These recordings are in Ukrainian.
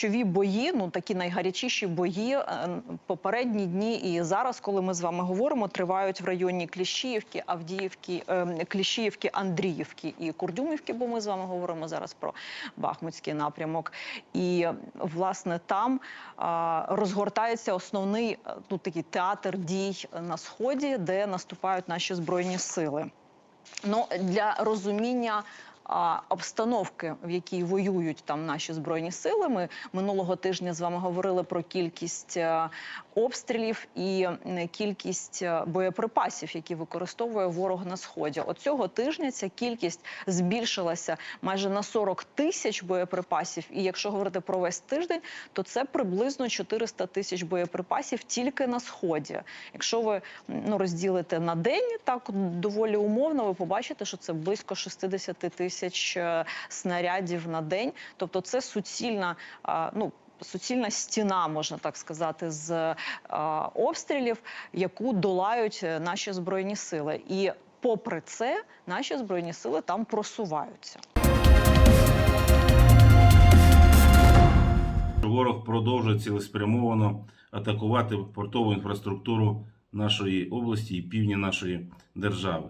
ключові бої, ну такі найгарячіші бої е, попередні дні і зараз, коли ми з вами говоримо, тривають в районі Кліщіївки, Авдіївки, е, Кліщіївки, Андріївки і Курдюмівки, бо ми з вами говоримо зараз про Бахмутський напрямок. І власне там розгортається основний е, ну, такий театр дій на сході, де наступають наші збройні сили. Ну для розуміння. Обстановки, в якій воюють там наші збройні сили, ми минулого тижня з вами говорили про кількість е, обстрілів і кількість е, боєприпасів, які використовує ворог на сході. От цього тижня ця кількість збільшилася майже на 40 тисяч боєприпасів. І якщо говорити про весь тиждень, то це приблизно 400 тисяч боєприпасів тільки на сході. Якщо ви ну розділите на день, так доволі умовно, ви побачите, що це близько 60 тисяч е, снарядів на день. Тобто, це суцільна ну. Суцільна стіна, можна так сказати, з е, обстрілів, яку долають е, наші збройні сили, і попри це, наші збройні сили там просуваються. Ворог продовжує цілеспрямовано атакувати портову інфраструктуру нашої області і півдня нашої держави.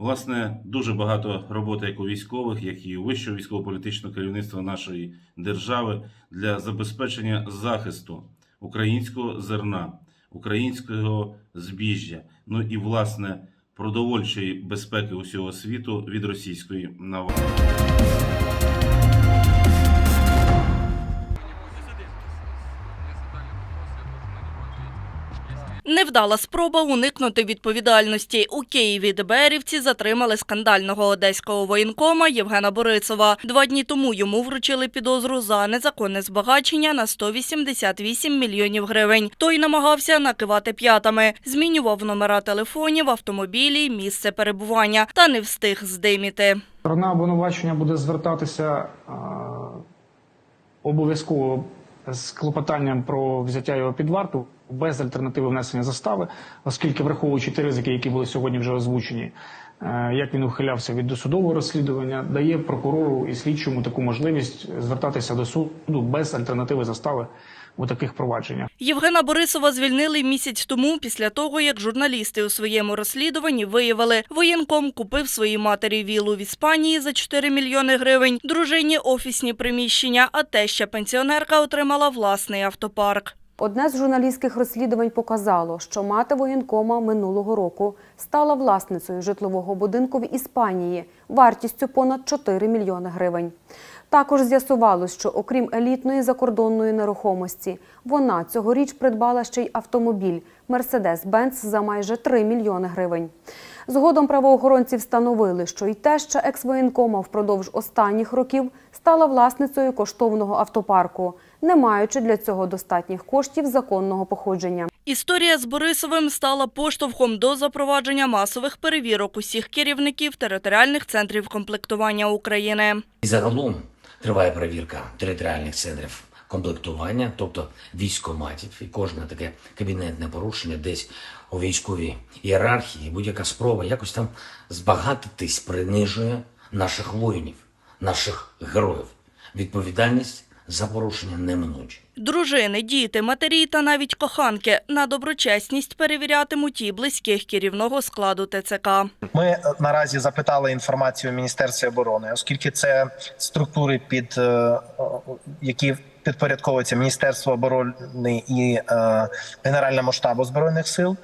Власне, дуже багато роботи як у військових, як і у вищого військово-політичного керівництва нашої держави для забезпечення захисту українського зерна, українського збіжжя, ну і власне продовольчої безпеки усього світу від російської навали. Невдала спроба уникнути відповідальності. У Києві ДБРівці затримали скандального одеського воєнкома Євгена Борисова. Два дні тому йому вручили підозру за незаконне збагачення на 188 мільйонів гривень. Той намагався накивати п'ятами, змінював номера телефонів, автомобілі, місце перебування та не встиг здиміти. Сторона обвинувачення буде звертатися обов'язково з клопотанням про взяття його під варту без альтернативи внесення застави, оскільки враховуючи ті ризики, які були сьогодні вже озвучені, е, як він ухилявся від досудового розслідування, дає прокурору і слідчому таку можливість звертатися до суду без альтернативи застави у таких провадженнях. Євгена Борисова звільнили місяць тому після того, як журналісти у своєму розслідуванні виявили, воєнком купив своїй матері вілу в Іспанії за 4 мільйони гривень, дружині офісні приміщення, а теща пенсіонерка отримала власний автопарк. Одне з журналістських розслідувань показало, що мати воєнкома минулого року стала власницею житлового будинку в Іспанії вартістю понад 4 мільйони гривень. Також з'ясувалось, що окрім елітної закордонної нерухомості, вона цьогоріч придбала ще й автомобіль Mercedes-Benz за майже 3 мільйони гривень. Згодом правоохоронці встановили, що й теща екс-воєнкома впродовж останніх років стала власницею коштовного автопарку, не маючи для цього достатніх коштів законного походження. Історія з Борисовим стала поштовхом до запровадження масових перевірок усіх керівників територіальних центрів комплектування України. І загалом триває перевірка територіальних центрів комплектування, тобто військоматів, і кожне таке кабінетне порушення десь у військовій ієрархії, будь-яка спроба якось там збагатитись принижує наших воїнів, наших героїв. Відповідальність за порушення неминуча. Дружини, діти, матері та навіть коханки на доброчесність перевірятимуть і близьких керівного складу ТЦК. Ми е, наразі запитали інформацію в Міністерстві оборони, оскільки це структури, під е, які підпорядковуються Міністерство оборони і е, Генеральному штабу збройних сил.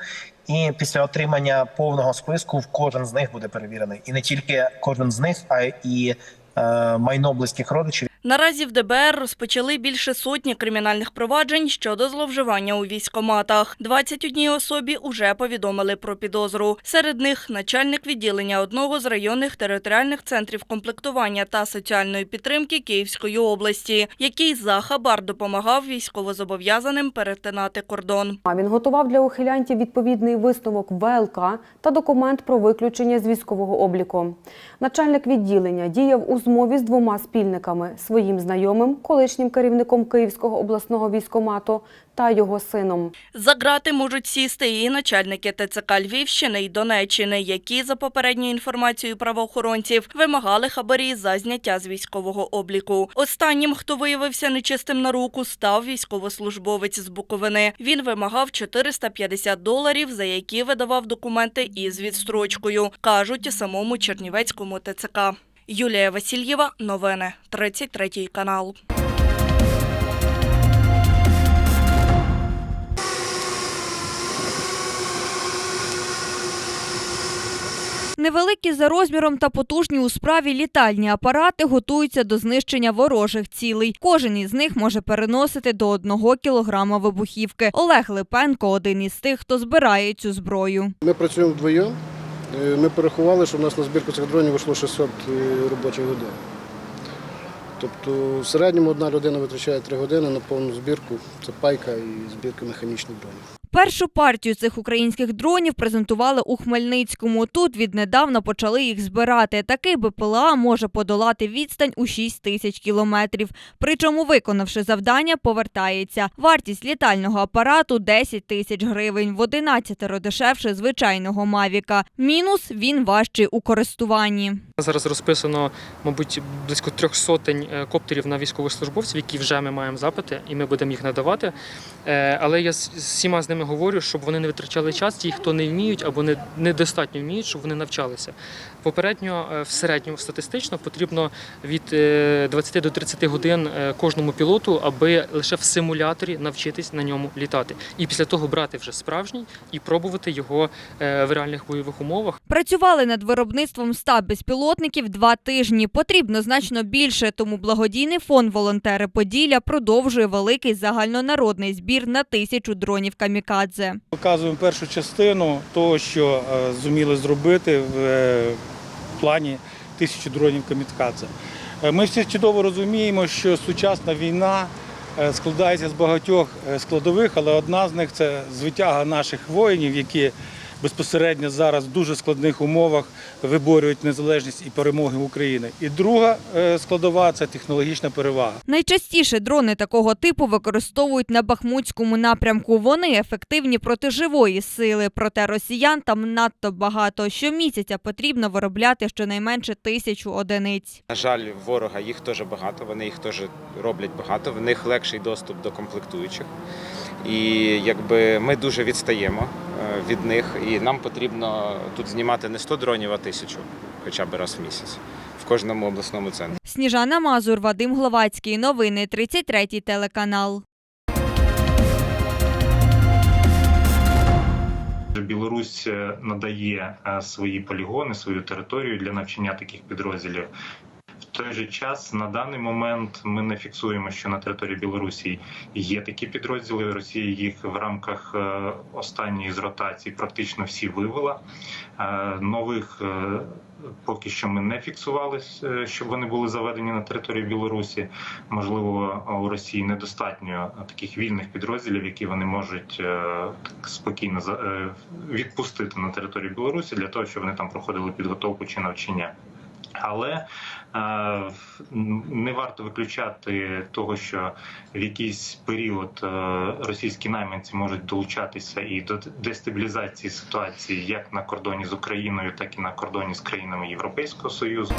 І після отримання повного списку в кожен з них буде перевірений, і не тільки кожен з них, а і е, майно близьких родичів. Наразі в ДБР розпочали більше сотні кримінальних проваджень щодо зловживання у військоматах. 21 особі уже повідомили про підозру. Серед них начальник відділення одного з районних територіальних центрів комплектування та соціальної підтримки Київської області, який за хабар допомагав військовозобов'язаним перетинати кордон. Він готував для ухилянтів відповідний висновок ВЛК та документ про виключення з військового обліку. Начальник відділення діяв у змові з двома спільниками своїм знайомим, колишнім керівником Київського обласного військомату та його сином. За грати можуть сісти і начальники ТЦК Львівщини і Донеччини, які, за попередньою інформацією правоохоронців, вимагали хабарі за зняття з військового обліку. Останнім, хто виявився нечистим на руку, став військовослужбовець з Буковини. Він вимагав 450 доларів, за які видавав документи із відстрочкою, кажуть самому Чернівецькому ТЦК. Юлія Васильєва, новини, 33 канал. Невеликі за розміром та потужні у справі літальні апарати готуються до знищення ворожих цілей. Кожен із них може переносити до одного кілограма вибухівки. Олег Липенко один із тих, хто збирає цю зброю. Ми працюємо вдвоєм. Е, Ми порахували, що в нас на збірку цих дронів вийшло 600 е, робочих годин. Тобто в середньому одна людина витрачає 3 години на повну збірку. Це пайка і збірка механічних дронів. Першу партію цих українських дронів презентували у Хмельницькому. Тут віднедавна почали їх збирати. Такий БПЛА може подолати відстань у 6 тисяч кілометрів. Причому, виконавши завдання, повертається. Вартість літального апарату 10 тисяч гривень, в 11 дешевше звичайного Мавіка. Мінус – він важчий у користуванні. Зараз розписано, мабуть, близько трьох сотень е, коптерів на військовослужбовців, які вже ми маємо запити, і ми будемо їх надавати. Е, Але я з всіма з ними говорю, щоб вони не витрачали час, ті, хто не вміють або не недостатньо вміють, щоб вони навчалися. Попередньо, е, в середньому статистично потрібно від е, 20 до 30 годин е, кожному пілоту, аби лише в симуляторі навчитись на ньому літати. І після того брати вже справжній і пробувати його е, в реальних бойових умовах. Працювали над виробництвом 100 безпілотників два тижні. Потрібно значно більше, тому благодійний фонд «Волонтери Поділля» продовжує великий загальнонародний збір на тисячу дронів камікадзе. Показуємо першу частину того, що е, зуміли зробити в е, плані тисячі дронів камікадзе. Е, Ми всі чудово розуміємо, що сучасна війна складається з багатьох складових, але одна з них це звитяга наших воїнів, які безпосередньо зараз в дуже складних умовах виборюють незалежність і перемоги України. І друга е, складова це технологічна перевага. Найчастіше дрони такого типу використовують на Бахмутському напрямку. Вони ефективні проти живої сили, проте росіян там надто багато. Щомісяця потрібно виробляти щонайменше тисячу одиниць. На жаль, ворога їх теж багато, вони їх теж роблять багато, в них легший доступ до комплектуючих. І якби ми дуже відстаємо від них, і нам потрібно тут знімати не 100 дронів, а тисячу, хоча б раз в місяць в кожному обласному центрі. Сніжана Мазур, Вадим Гловацький. Новини 33 телеканал. Білорусь е, надає е, свої полігони, свою територію для навчання таких підрозділів. Той же час на даний момент ми не фіксуємо, що на території Білорусі є такі підрозділи. Росія їх в рамках е, останньої з ротацій практично всі вивела. Е, Нових е, поки що ми не фіксували, щоб вони були заведені на територію Білорусі. Можливо, у Росії недостатньо таких вільних підрозділів, які вони можуть спокійно відпустити на територію Білорусі для того, щоб вони там проходили підготовку чи навчання. Але е, не варто виключати того, що в якийсь період е, російські найманці можуть долучатися і до дестабілізації ситуації як на кордоні з Україною, так і на кордоні з країнами Європейського Союзу.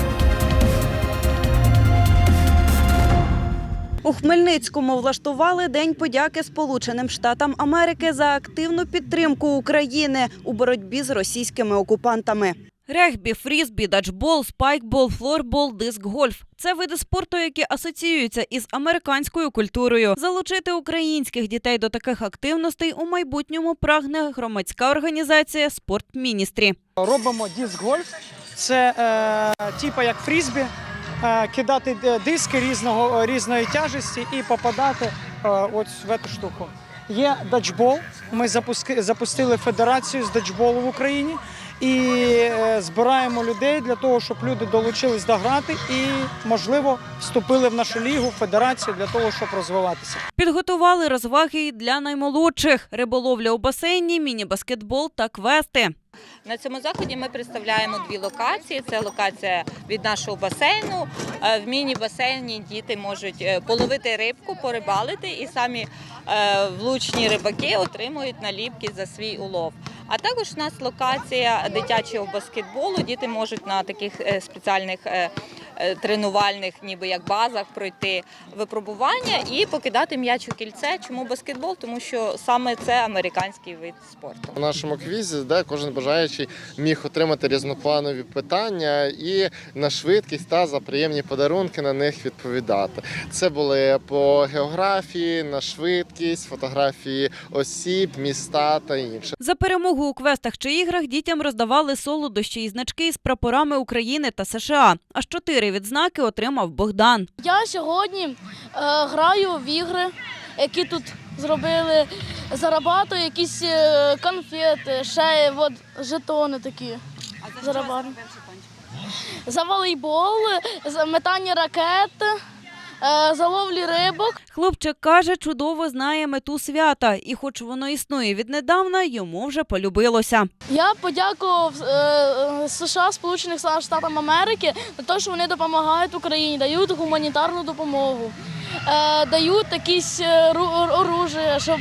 У Хмельницькому влаштували День подяки Сполученим Штатам Америки за активну підтримку України у боротьбі з російськими окупантами. Регбі, фрізбі, даджбол, спайкбол, флорбол, диск-гольф – це види спорту, які асоціюються із американською культурою. Залучити українських дітей до таких активностей у майбутньому прагне громадська організація «Спорт Міністрі». Робимо диск-гольф. Це е, типу як фрізбі, е, кидати диски різного, різної тяжесті і попадати е, от в цю штуку. Є даджбол. Ми запустили федерацію з даджболу в Україні. І е, збираємо людей для того, щоб люди долучились до грати і, можливо, вступили в нашу лігу, в федерацію для того, щоб розвиватися. Підготували розваги для наймолодших: риболовля у басейні, міні-баскетбол та квести. На цьому заході ми представляємо дві локації. Це локація від нашого басейну. Е, В міні-басейні діти можуть е, половити рибку, порибалити, і самі влучні рибаки отримують наліпки за свій улов. А також у нас локація дитячого баскетболу. Діти можуть на таких е, спеціальних е, тренувальних, ніби як базах, пройти випробування і покидати м'яч у кільце. Чому баскетбол? Тому що саме це американський вид спорту. У нашому квізі де кожен бажаючий міг отримати різнопланові питання і на швидкість та за приємні подарунки на них відповідати. Це були по географії, на швидкість, фотографії осіб, міста та інше. За перемогу у квестах чи іграх дітям роздавали солодощі і значки з прапорами України та США. Аж чотири відзнаки отримав Богдан. Я сьогодні е, граю в ігри, які тут зробили. Зарабатую якісь е, конфети, ще от, жетони такі. Зарабатую. За волейбол, за метання ракет, е, за ловлі рибок. Хлопчик каже, чудово знає мету свята, і, хоч воно існує віднедавна, йому вже полюбилося. Я подякував е, е, США, Сполучених Штатів Америки за те, що вони допомагають Україні, дають гуманітарну допомогу, е, дають якісь оружие, щоб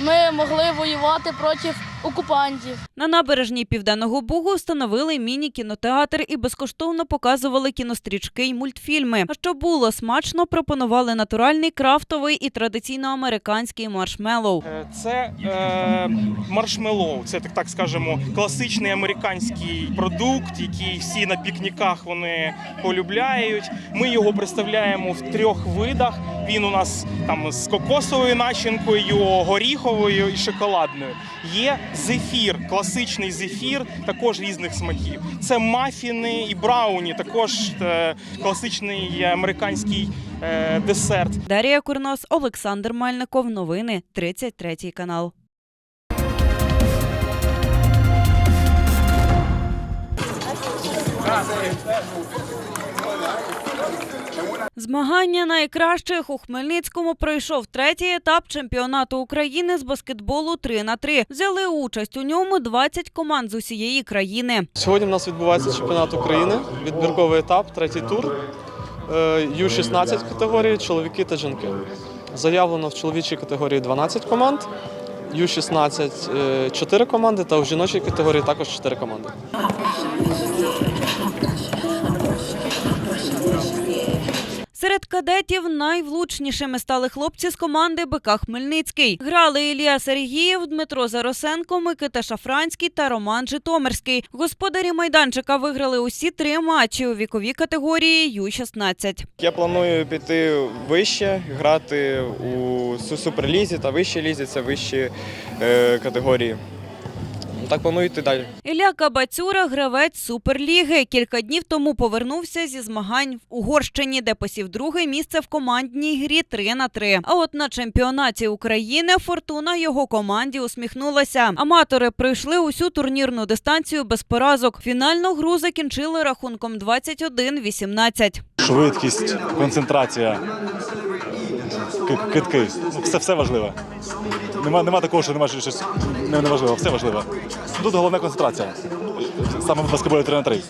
ми могли воювати проти окупантів. На набережній Південного Бугу встановили міні-кінотеатр і безкоштовно показували кінострічки й мультфільми. А що було смачно, пропонували натуральний крафтовий і традиційно американський маршмеллоу. Е, Це е, маршмеллоу, це так, так скажемо, класичний американський продукт, який всі на пікніках вони полюбляють. Ми його представляємо в трьох видах. Він у нас там з кокосовою начинкою, горіховою і шоколадною. Є зефір, класичний зефір, також різних смаків. Це мафіни і брауні, також е, класичний американський е, десерт. Дарія Курнос, Олександр Мальников. Новини 33 канал. Змагання найкращих у Хмельницькому пройшов третій етап чемпіонату України з баскетболу 3 на 3 Взяли участь у ньому 20 команд з усієї країни. Сьогодні в нас відбувається чемпіонат України, відбірковий етап, третій тур. Е, Ю-16 категорії, чоловіки та жінки. Заявлено в чоловічій категорії 12 команд, Ю-16 4 команди та в жіночій категорії також 4 команди. Серед кадетів найвлучнішими стали хлопці з команди БК Хмельницький. Грали Ілія Сергієв, Дмитро Заросенко, Микита Шафранський та Роман Житомирський. Господарі майданчика виграли усі три матчі у віковій категорії Ю-16. Я планую піти вище, грати у суперлізі та вищій лізі це вищі е, категорії. Так планую йти далі. Ілля Кабацюра – гравець Суперліги. Кілька днів тому повернувся зі змагань в Угорщині, де посів друге місце в командній грі 3 на 3 А от на чемпіонаті України Фортуна його команді усміхнулася. Аматори пройшли усю турнірну дистанцію без поразок. Фінальну гру закінчили рахунком 21-18. Швидкість, концентрація, китки. Ну, Все, все важливе. Нема, нема такого, що нема щось не, важливо, все важливо. Тут головна концентрація. Саме в баскетболі 3 на 3.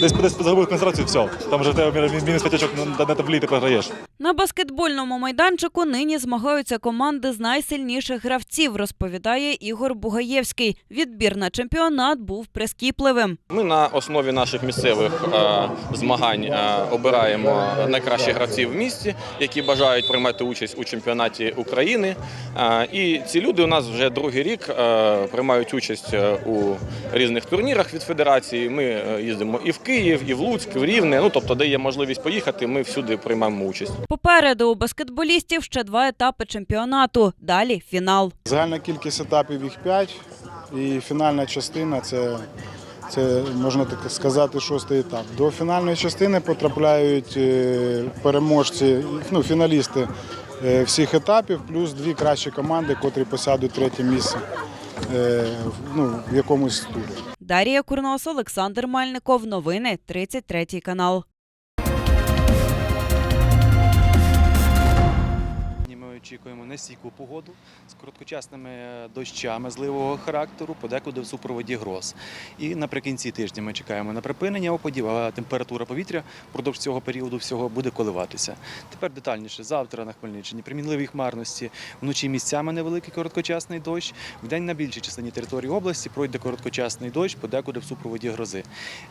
Десь, десь загубив концентрацію, все. Там вже в тебе мі- мінус п'ятячок на таблі ти програєш. На баскетбольному майданчику нині змагаються команди з найсильніших гравців, розповідає Ігор Бугаєвський. Відбір на чемпіонат був прискіпливим. Ми на основі наших місцевих е, змагань е, обираємо найкращих гравців в місті, які бажають приймати участь у чемпіонаті України. Е, і ці люди у нас вже другий рік приймають участь у різних турнірах від федерації. Ми їздимо і в Київ, і в Луцьк, і в Рівне. Ну тобто, де є можливість поїхати, ми всюди приймаємо участь. Попереду у баскетболістів ще два етапи чемпіонату. Далі фінал. Загальна кількість етапів їх 5, і фінальна частина це, це можна так сказати, шостий етап. До фінальної частини потрапляють е, переможці, ну, фіналісти е, всіх етапів, плюс дві кращі команди, котрі посядуть третє місце е, ну, в якомусь турі. Дарія Курнос, Олександр Мальников. Новини 33 канал. Очікуємо нестійку погоду з короткочасними дощами зливового характеру, подекуди в супроводі гроз. І наприкінці тижня ми чекаємо на припинення опадів, а температура повітря впродовж цього періоду всього буде коливатися. Тепер детальніше завтра на Хмельниччині при мінливій хмарності вночі місцями невеликий короткочасний дощ. Вдень на більшій частині території області пройде короткочасний дощ, подекуди в супроводі грози.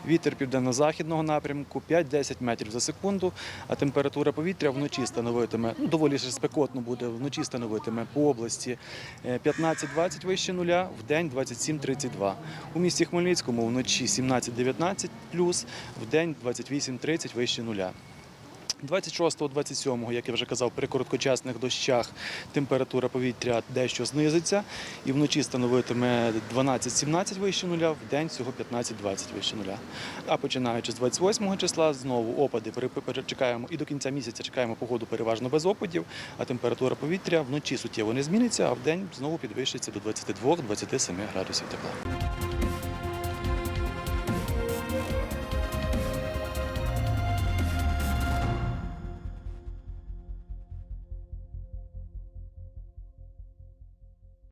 Вітер південно-західного напрямку 5-10 метрів за секунду, а температура повітря вночі становитиме ну, доволі спекотно буде вночі становитиме по області е, 15-20 вище нуля, в день 27-32. У місті Хмельницькому вночі 17-19 плюс, в день 28-30 вище нуля. 26-27, як я вже казав, при короткочасних дощах температура повітря дещо знизиться і вночі становитиме 12-17 вище нуля, в день всього 15-20 вище нуля. А починаючи з 28 числа знову опади чекаємо і до кінця місяця чекаємо погоду переважно без опадів, а температура повітря вночі суттєво не зміниться, а в день знову підвищиться до 22-27 градусів тепла.